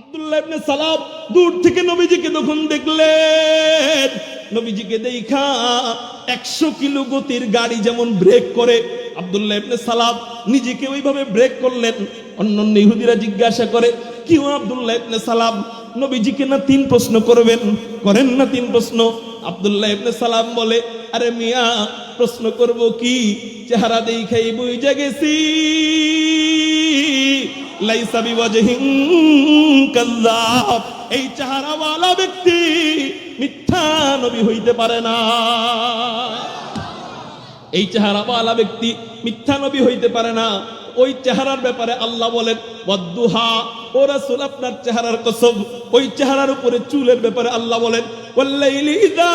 আব্দুল্লাহ সালাম দূর থেকে নবীজিকে যখন দেখলেন, নবীজিকে দেখা একশো কিলো গতির গাড়ি যেমন ব্রেক করে, আব্দুল্লাহ ইবনে সালাম নিজেকে ওইভাবে ব্রেক করলেন। অন্যান্য ইহুদিরা জিজ্ঞাসা করে কিউ আব্দুল্লাহ ইবনে সালাম? নবীজিকে, না, তিন প্রশ্ন করবেন। করেন না তিন প্রশ্ন। আব্দুল্লাহ ইবনে সালাম বলে, আরে মিয়া, প্রশ্ন করব কি? চেহারা দেখাই বুঝে গেছি। লাইসা বিওয়াজহিন কাল্লাব। এই চেহারাওয়ালা ব্যক্তি মিথ্যা নবী হইতে পারে না। এই চেহারাওয়ালা ব্যক্তি মিথ্যা নবী হইতে পারে না। ওই চেহারার ব্যাপারে আল্লাহ বলেন বদ্দুহা ও রাসূল, আপনার চেহারার কসম, ওই চেহারার উপরে চুলের ব্যাপারে আল্লাহ বলেন, ওয়াল্লাইলি ইযা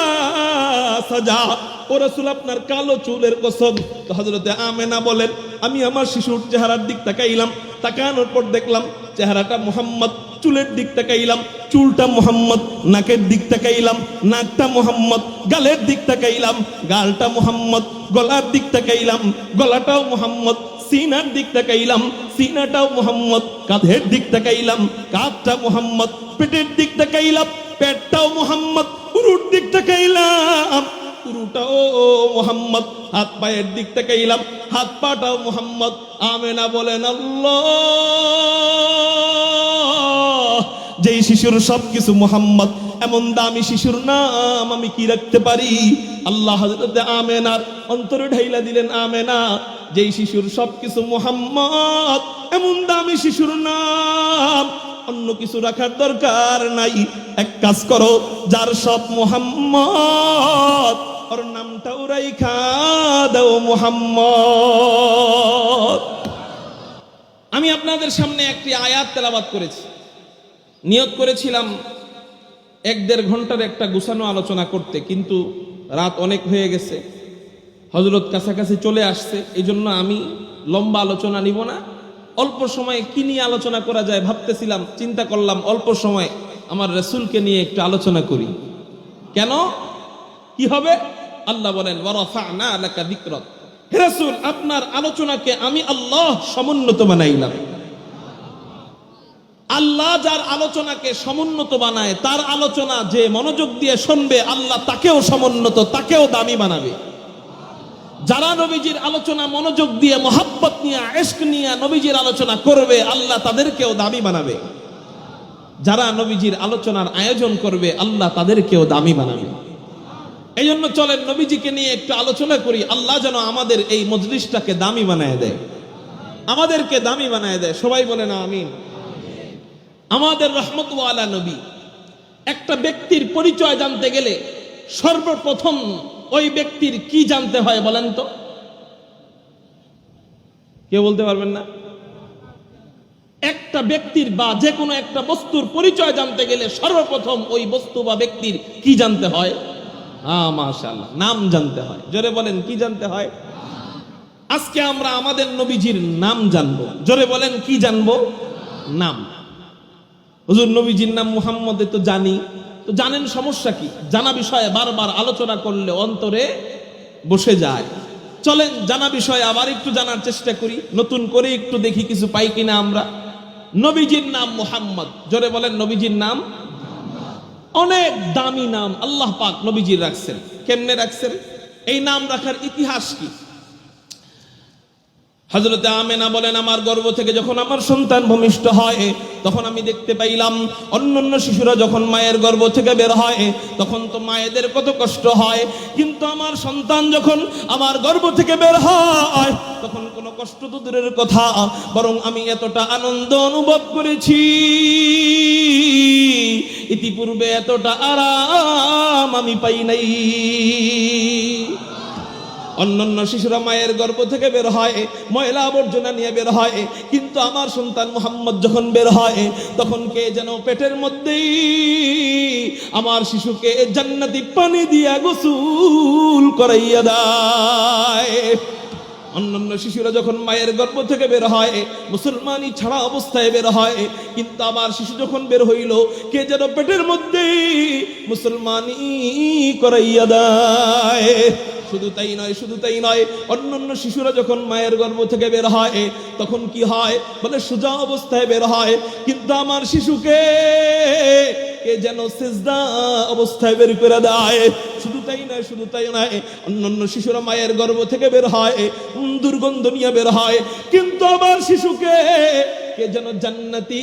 সাজা। ও রাসূল, আপনার কালো চুলের কসম। তো হযরতে আমেনা বলেন, আমি আমার শিশুর চেহারার দিক তাকাইলাম। তাকানোর পর দেখলাম চেহারাটা মোহাম্মদ চুলের দিক তাকাইলাম, চুলটা মোহাম্মদ নাকের দিক তাকাইলাম, নাকটা মোহাম্মদ গালের দিক তাকাইলাম, গালটা মোহাম্মদ গলার দিক তাকাইলাম, গলাটাও মোহাম্মদ সিনার দিক তাকাইলাম, সিনাটাও মোহাম্মদ কাঁধের দিক তাকাইলাম, কাঁধটা মোহাম্মদ পেটের দিক তাকাইলাম, পেটটাও মোহাম্মদ পুরুর দিক তাকাইলাম। পুরুটাও মোহাম্মদ। হাত পায়ের দিক তাকাইলাম হাত পাটাও মোহাম্মদ। আমেনা বলেন, আল্লাহ, যেই শিশুর সবকিছু মোহাম্মদ, এমন দামি শিশুর নাম আমি কি রাখতে পারি? আল্লাহ হযরত আমেনার অন্তরে ঢাইলা দিলেন, আমেনা, যেই শিশুর সবকিছু মোহাম্মদ, এমন দামি শিশুর নাম অন্য কিছু রাখার দরকার নাই। এক কাজ করো, যার সব মোহাম্মদ, ওর নামটাও রাইখা দাও মোহাম্মদ। আমি আপনাদের সামনে একটি আয়াত তেলাবাত করেছি। নিয়ত করেছিলাম এক দেড় ঘণ্টার একটা গুছানো আলোচনা করতে, কিন্তু রাত অনেক হয়ে গেছে। হজরত কাছাকাছি চলে আসছে এই আমি লম্বা আলোচনা নিব না। অল্প সময়ে কি নিয়ে আলোচনা করা যায় ভাবতেছিলাম, চিন্তা করলাম অল্প সময় আমার রসুলকে নিয়ে একটু আলোচনা করি। কেন? কি হবে? আল্লাহ বলেন আপনার আলোচনাকে আমি আল্লাহ সমুন্নত বানাইলাম। আল্লাহ যার আলোচনাকে সমুন্নত বানায়, তার আলোচনা যে মনোযোগ দিয়ে শুনবে, আল্লাহ তাকেও সমুন্নত, তাকেও দামি বানাবে। যারা নবীজির আলোচনা, মনোযোগ দিয়ে, মহাব্বত নিয়ে এস্ক নিয়ে নবীজির আলোচনা করবে, আল্লাহ তাদেরকেও দামি বানাবে। যারা নবীজির আলোচনার আয়োজন করবে, আল্লাহ তাদেরকেও দামি বানাবে। এই জন্য চলেন নবীজিকে নিয়ে একটু আলোচনা করি। আল্লাহ যেন আমাদের এই মজলিসটাকে দামি বানায় দেয়। আমাদেরকে দামি বানায় দেয়। সবাই বলে না আমিন। আমাদের রহমতওয়ালা নবী। একটা ব্যক্তির পরিচয় জানতে গেলে সর্বপ্রথম ওই ব্যক্তির কি জানতে হয় বলেন তো? কে বলতে পারবেন না? একটা ব্যক্তির বা যে কোনো একটা বস্তুর পরিচয় জানতে গেলে সর্বপ্রথম ওই বস্তু বা ব্যক্তির কি জানতে হয়? হ্যাঁ মাশাআল্লাহ, নাম জানতে হয়। জোরে বলেন, কি জানতে হয়? আজকে আমরা আমাদের নবীজির নাম জানব। জোরে বলেন, কি জানব? নাম। হুজুর, নবীজির নাম মুহাম্মদে তো জানি। তো জানেন সমস্যা কি? জানা বিষয়ে বারবার আলোচনা করলে অন্তরে বসে যায়। চলেন, জানা বিষয়ে আবার একটু জানার চেষ্টা করি। নতুন করে একটু দেখি কিছু পাই কিনা আমরা। নবীজির নাম মুহাম্মদ। জোরে বলেন, নবীজির নাম? অনেক দামি নাম আল্লাহ পাক নবীজির রাখছেন। কেমনে রাখছেন? এই নাম রাখার ইতিহাস কি? হজরতে আমেনা বলেন, আমার গর্ব থেকে যখন আমার সন্তান ভূমিষ্ঠ হয়, তখন আমি দেখতে পাইলাম, অন্যান্য শিশুরা যখন মায়ের গর্ভ থেকে বের হয়, তখন তো মায়েদের কত কষ্ট হয়। কিন্তু আমার সন্তান যখন আমার গর্ব থেকে বের হয়, তখন কোনো কষ্ট তো দূরের কথা, বরং আমি এতটা আনন্দ অনুভব করেছি। ইতিপূর্বে এতটা আরাম আমি পাই নাই। অন্যান্য শিশুরা মায়ের গর্ভ থেকে বের হয়, ময়লা আবর্জনা নিয়ে বের হয়, কিন্তু আমার সন্তান মোহাম্মদ যখন বের হয়, তখন কে যেন পেটের মধ্যেই আমার শিশুকে জান্নাতি পানি দিয়া গোসুল করাইয়া দেয়। অন্যান্য শিশুরা যখন মায়ের গর্ভ থেকে বের হয় মুসলমানই ছাড়া অবস্থায় বের হয়, কিন্তু আমার শিশু যখন বের হইল, কে যেন পেটের মধ্যে মুসলমানই করাইয়া দেয়। শুধু তাই নয়, শুধু তাই নয়, অন্যান্য শিশুরা যখন মায়ের গর্ভ থেকে বের হয়, তখন কি হয়? বলে সোজা অবস্থায় বের হয়। কিন্তু আমার শিশুকে যেন সেজদা অবস্থায় বের করে দেয়? শুধু তাই নয়, শুধু তাই নয়, অন্যান্য শিশুরা মায়ের গর্ভ থেকে বের হয় দুর্গন্ধ নিয়ে বের হয়। কিন্তু আমার শিশুকে কে যেন জান্নাতি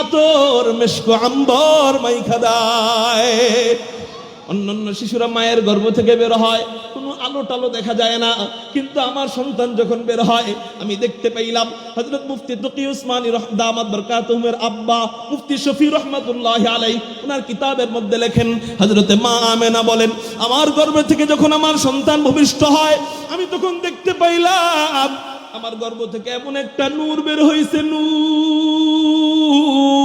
আতর, মেশকো, আম্বর মাইখা দেয়? অন্যান্য শিশুরা মায়ের গর্ভ থেকে বের হয়, কোনো আলো টালো দেখা যায় না। কিন্তু আমার সন্তান যখন বের হয়, আমি দেখতে পাইলাম হজরত মুফতি তকি উসমানী রহ- দামাত বরকাতুহুমের আব্বা, মুফতি শফি রহমাতুল্লাহ আলাই ওনার কিতাবের মধ্যে লেখেন হজরতে মা আমেনা বলেন, আমার গর্ভ থেকে যখন আমার সন্তান ভূমিষ্ঠ হয়, আমি তখন দেখতে পাইলাম, আমার গর্ভ থেকে এমন একটা নূর বের হয়েছে নূর।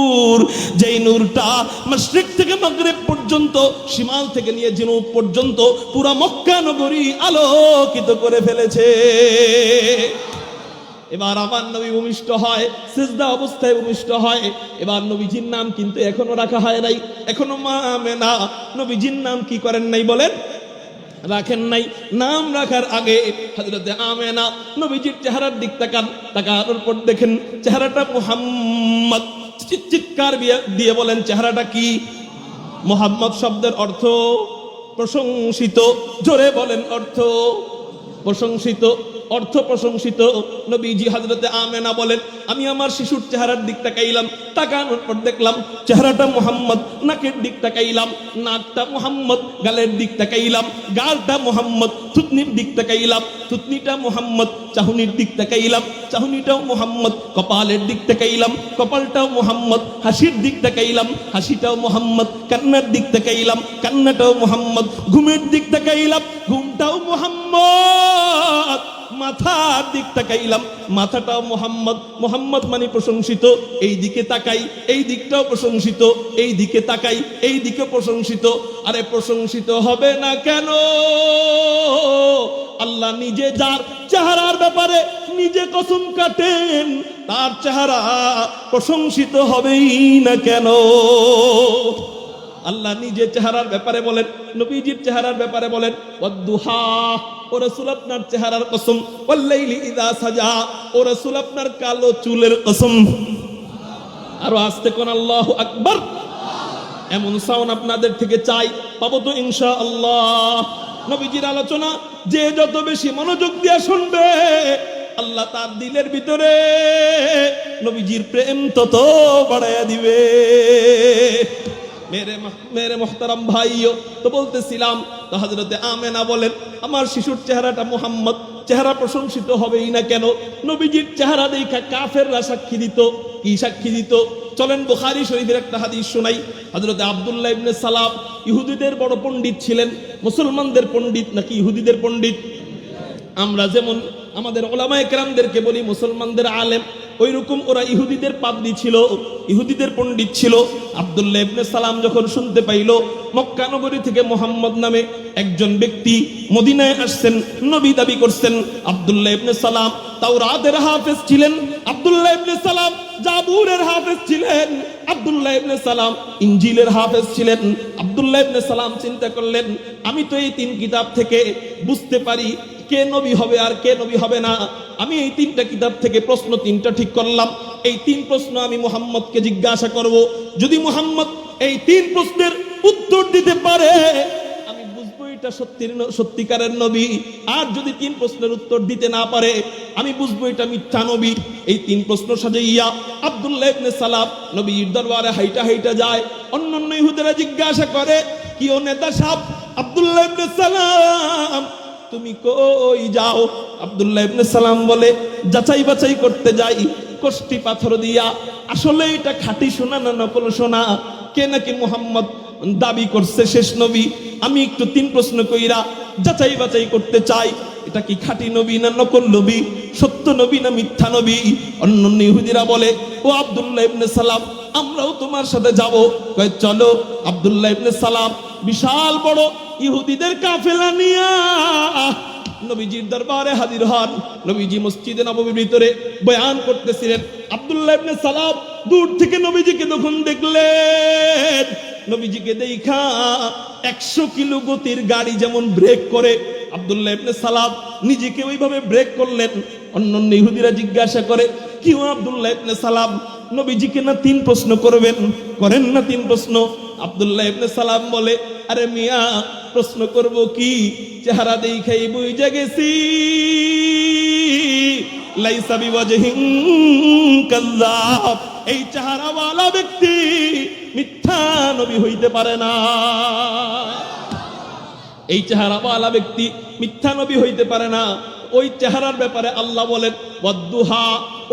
যেই নূরটা মশরিক থেকে মাগরিব পর্যন্ত, শিমাল থেকে নিয়ে জিনুব পর্যন্ত পুরা মক্কা নগরী আলোকিত করে ফেলেছে। এবার আমার নবী ভূমিষ্ঠ হয়, সিজদা অবস্থায় ভূমিষ্ঠ হয়। এবার নবীজির নাম কিন্তু এখনও রাখা হয় নাই, এখনও মা না। নবীজির নাম কি করেন নাই বলেন? রাখেন নাই। নাম রাখার আগে হজরতে আমেনা নবীজির চেহারার দিক তাকান, তাকানোর পর দেখেন চেহারাটা মুহাম্মদ চিৎকার দিয়ে- বলেন, চেহারাটা কি? মোহাম্মদ শব্দের অর্থ প্রশংসিত। জোরে বলেন, অর্থ প্রশংসিত অর্থ প্রশংসিত। নবীজি হজরতে আমেনা বলেন, আমি আমার শিশুর চেহারার দিক তাকাইলাম, তাকানোর পর দেখলাম চেহারাটা মোহাম্মদ, নাকের দিক তাকাইলাম, নাকটা মোহাম্মদ, গালের দিক তাকাইলাম, গালটা মোহাম্মদ, থুতনির দিক তাকাইলাম, থুতনিটা মোহাম্মদ, চাহুনির দিক তাকাইলাম, চাহুনিটাও মোহাম্মদ কপালের দিক তাকাইলাম কপালটাও মোহাম্মদ, হাসির দিক তাকাইলাম হাসিটাও মোহাম্মদ, কান্নার দিক তাকাইলাম কান্নাটাও মোহাম্মদ, ঘুমের দিক তাকাইলাম ঘুমটাও মোহাম্মদ, মাথার দিক তাকাইলাম মাথাটাও মোহাম্মদ মোহাম্মদ মানে প্রশংসিত, এই দিকে তাকাই, এই দিকটাও প্রশংসিত, এই দিকে তাকাই, এই দিকে প্রশংসিত, আরে প্রশংসিত হবে না কেন? আল্লাহ নিজে যার চেহারার ব্যাপারে নিজে কসম কাটেন তার চেহারা প্রশংসিত হবেই না কেন? আল্লাহ নিজের চেহারার ব্যাপারে বলেন, নবীজির চেহারার ব্যাপারে বলেন, ওয়াদ্দুহা, ও রাসূল আপনার চেহারার কসম, ওয়াল্লাইলি ইযা সাজা, ও রাসূল আপনার কালো চুলের কসম। আরও আস্তে কোন আল্লাহু আকবার। এমন সাউন্ড আপনাদের থেকে চাই, পাবো তো ইনশা আল্লাহ নবীজির আলোচনা, যে যত বেশি মনোযোগ দিয়ে শুনবে আল্লাহ তার দিলের ভিতরে নবীজির প্রেম তত বাড়াইয়া দিবে। মেরে মোহতারাম ভাইও, তো বলতেছিলাম, তো হজরতে আমেনা বলেন, আমার শিশুর চেহারাটা চেহারা প্রশংসিত হবেই না কেন? নবীজির চেহারা দেখা কাফেররা সাক্ষী দিত। কি সাক্ষী দিত? চলেন শরীফের একটা হাদিস শোনাই। হযরতে আব্দুল্লাহ ইবনে সালাম ইহুদিদের বড় পণ্ডিত ছিলেন, মুসলমানদের পণ্ডিত নাকি ইহুদিদের পণ্ডিত? আমরা যেমন আমাদের ওলামায়ে কেরামদেরকে বলি মুসলমানদের আলেম ওই রকম ওরা ইহুদিদের পাদ্রী ছিল, ইহুদিদের পণ্ডিত ছিল। আব্দুল্লাহ ইবনে সালাম যখন শুনতে পাইল, মক্কা নগরী থেকে মোহাম্মদ নামে একজন ব্যক্তি মদিনায় আসছেন, নবী দাবি করছেন, আব্দুল্লাহ ইবনে সালাম তাও রাতের হাফেজ ছিলেন, আব্দুল্লাহ ইবনে সালাম জাবুরের হাফেজ ছিলেন। আব্দুল্লাহ ইবনে সালাম ইঞ্জিলের হাফেজ ছিলেন। ইবনে সালাম চিন্তা করলেন, আমি তো এই তিন কিতাব থেকে বুঝতে পারি কে নবী হবে আর কে নবী হবে না। আমি এই তিনটা কিতাব থেকে প্রশ্ন তিনটা ঠিক করলাম। এই তিন প্রশ্ন আমি মোহাম্মদকে জিজ্ঞাসা করব। যদি মুহাম্মদ এই তিন প্রশ্নের উত্তর দিতে পারে এটা সত্যির সত্যিকারের নবী। আর যদি তিন প্রশ্নের উত্তর দিতে না পারে, আমি বুঝব এটা মিথ্যা নবী। এই তিন প্রশ্ন সাজাইয়া আব্দুল্লাহ ইবনে সালাম নবীর দরবারে হাইটা হাইটা যায়। অন্যান্য ইহুদেরা জিজ্ঞাসা করে কি ও নেতা সাহেব আব্দুল্লাহ ইবনে সালাম, তুমি কই যাও? আব্দুল্লাহ ইবনে সালাম বলে, যাচাই বাছাই করতে যাই, কষ্টি পাথর দিয়া। আসলে এটা খাঁটি সোনা না নকল সোনা? কে নাকি মুহাম্মদ দাবি করছে শেষ নবী। আমি একটু তিন প্রশ্ন কইরা যাচাই বাছাই করতে চাই, এটা কি খাঁটি নবী না নকল নবী, সত্য নবী না মিথ্যা নবী? অন্য ইহুদিরা বলে, ও আব্দুল্লাহ ইবনে সালাম, আমরাও তোমার সাথে যাব। কয়ে, চলো, আব্দুল্লাহ ইবনে সালাম, বিশাল বড় ইহুদিদের কাফেলা নিয়া। নবীজির দরবারে হাজির হন। নবীজি মসজিদে নববীর ভিতরে বয়ান করতেছিলেন, আব্দুল্লাহ ইবনে সালাম দূর থেকে নবীজিকে তখন দেখলেন, নবীজিকে দেখা একশো কিলো গতির গাড়ি যেমন ব্রেক করে, আব্দুল্লাহ ইবনে সালাম নিজেকে ওইভাবে ব্রেক করলেন। অন্যান্য ইহুদিরা জিজ্ঞাসা করে, কি ও আব্দুল্লাহ ইবনে সালাম নবীজিকে না তিন প্রশ্ন করবেন? করেন না তিন প্রশ্ন। আব্দুল্লাহ ইবনে সালাম বলে, আরে মিয়া, প্রশ্ন করব কি? চেহারা দেখাই বুঝে গেছি। লাইসা বিওয়াজহিন কাল্লাব। এই চেহারাওয়ালা ব্যক্তি মিথ্যা নবী হইতে পারে না। এই চেহারাওয়ালা ব্যক্তি মিথ্যা নবী হইতে পারে না। ওই চেহারার ব্যাপারে আল্লাহ বলেন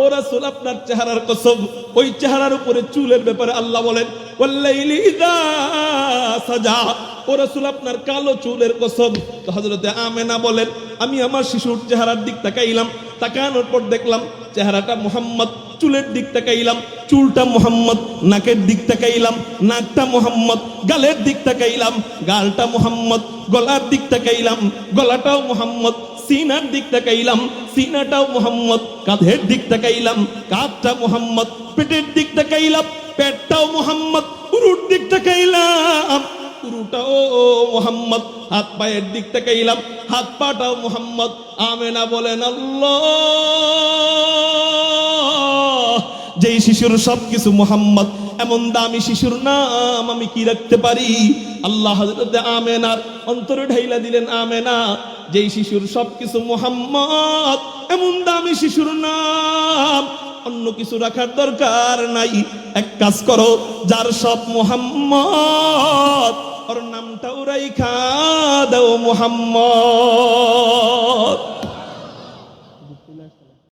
ও রাসূল, আপনার চেহারার কসম, ওই চেহারার উপরে চুলের ব্যাপারে আল্লাহ বলেন, ওয়াল্লাইলি ইযা সাজা, ও রাসূল, আপনার কালো চুলের কসম। তো হযরতে আমেনা বলেন, আমি আমার শিশুর চেহারার দিক তাকাইলাম তাকানোর পর দেখলাম চেহারাটা মোহাম্মদ চুলের দিক তাকাইলাম, চুলটা মোহাম্মদ, নাকের দিক তাকাইলাম, নাকটা মোহাম্মদ, গালের দিক তাকাইলাম, গালটা মোহাম্মদ, গলার দিক তাকাইলাম, গলাটাও মোহাম্মদ, সিনার দিক তাকাইলাম, সিনাটাও মোহাম্মদ, কাঁধের দিক তাকাইলাম, কাঁধটা মোহাম্মদ, পেটের দিক তাকাইলাম, পেটটাও মোহাম্মদ পুরুর দিক তাকাইলাম। পুরুটাও মোহাম্মদ। হাত পায়ের দিক তাকাইলাম। হাত পাটাও মোহাম্মদ। আমেনা বলেন, আল্লাহ, যেই শিশুর সবকিছু মোহাম্মদ, এমন দামি শিশুর নাম আমি কি রাখতে পারি? আল্লাহ হযরত আমেনার অন্তরে ঢাইলা দিলেন, আমেনা, যেই শিশুর সবকিছু মোহাম্মদ, এমন দামি শিশুর নাম অন্য কিছু রাখার দরকার নাই। এক কাজ করো, যার সব মোহাম্মদ ওর নামটাও রাইখা দাও মোহাম্মদ।